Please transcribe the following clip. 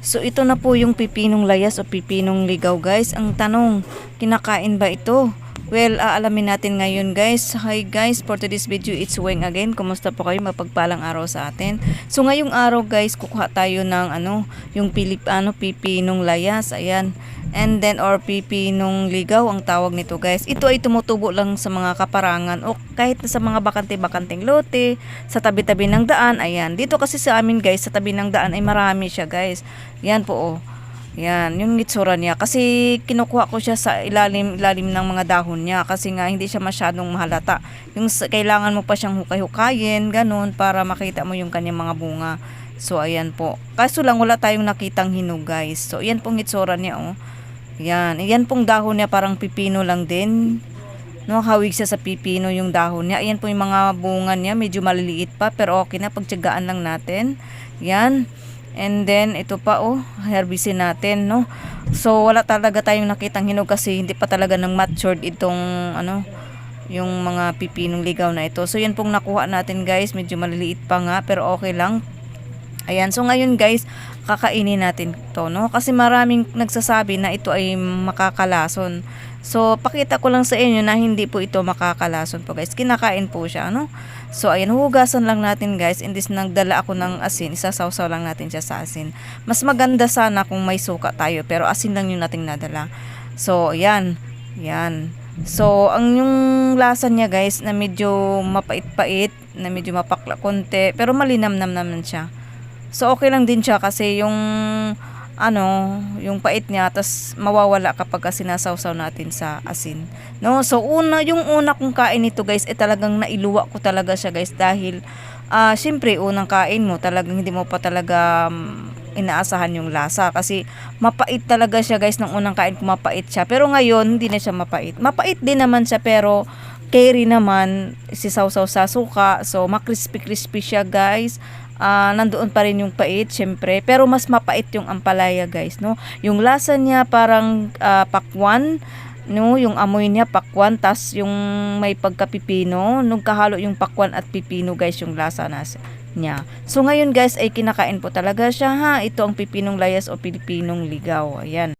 So ito na po yung pipinong layas o pipinong ligaw guys. Ang tanong, kinakain ba ito? Well, aalamin natin ngayon guys. Hi guys, for today's video, it's Weng again. Kumusta po kayo? Mapagpalang araw sa atin. So ngayong araw guys, kukuha tayo ng ano, yung Pilip, ano, pipinong layas. Ayan. And then, or pipinong ligaw ang tawag nito guys. Ito ay tumutubo lang sa mga kaparangan o kahit sa mga bakante-bakanteng lote, sa tabi-tabi ng daan. Ayan. Dito kasi sa amin guys, sa tabi ng daan ay marami siya guys. Yan po oh. Yan, yung itsura niya. Kasi kinukuha ko siya sa ilalim, ilalim ng mga dahon niya. Kasi nga hindi siya masyadong mahalata. Yung kailangan mo pa siyang hukay-hukayin, ganun, para makita mo yung kanyang mga bunga. So, ayan po. Kaso lang wala tayong nakitang hinog guys. So, ayan pong itsura niya oh. Yan, ayan pong dahon niya parang pipino lang din. No, hawig siya sa pipino yung dahon niya. Ayan po yung mga bunga niya, medyo maliliit pa pero okay na pagtiyagaan lang natin. Yan. And then ito pa oh, herbisin natin, no. So wala talaga tayong nakitang hinog kasi hindi pa talaga nang matured itong ano yung mga pipinong ligaw na ito. So yan pong nakuha natin guys, medyo maliliit pa nga pero okay lang. Ayan, so ngayon guys, kakainin natin to, no? Kasi maraming nagsasabi na ito ay makakalason. So, pakita ko lang sa inyo na hindi po ito makakalason po guys. Kinakain po siya, no? So, ayan, hugasan lang natin guys. Indis nagdala ako ng asin, isasawsaw lang natin siya sa asin. Mas maganda sana kung may suka tayo, pero asin lang yung nating nadala. So, ayan, yan. So, ang yung lasa niya guys, na medyo mapait-pait, na medyo mapakla konti, pero malinamnam naman siya. So okay lang din siya kasi yung ano, yung pait niya tas mawawala kapag ka sinasawsaw natin sa asin. No? So una, yung una kong kain nito guys, eh talagang nailuwa ko talaga siya guys dahil ah syempre unang kain mo talagang hindi mo pa talaga mm, inaasahan yung lasa. Kasi mapait talaga siya guys nung unang kain ko mapait siya. Pero ngayon hindi na siya mapait. Mapait din naman siya pero carry naman sisawsaw sa suka. So makrispy crispy siya guys Ah, nandoon pa rin yung pait, syempre. Pero mas mapait yung ampalaya, guys, no? Yung lasa niya parang ah, pakwan, no? Yung amoy niya pakwan, tas yung may pagkapipino. Nung kahalo yung pakwan at pipino, guys, yung lasa nas niya. So, ngayon, guys, ay kinakain po talaga siya, ha? Ito ang pipinong layas o pilipinong ligaw. Ayan.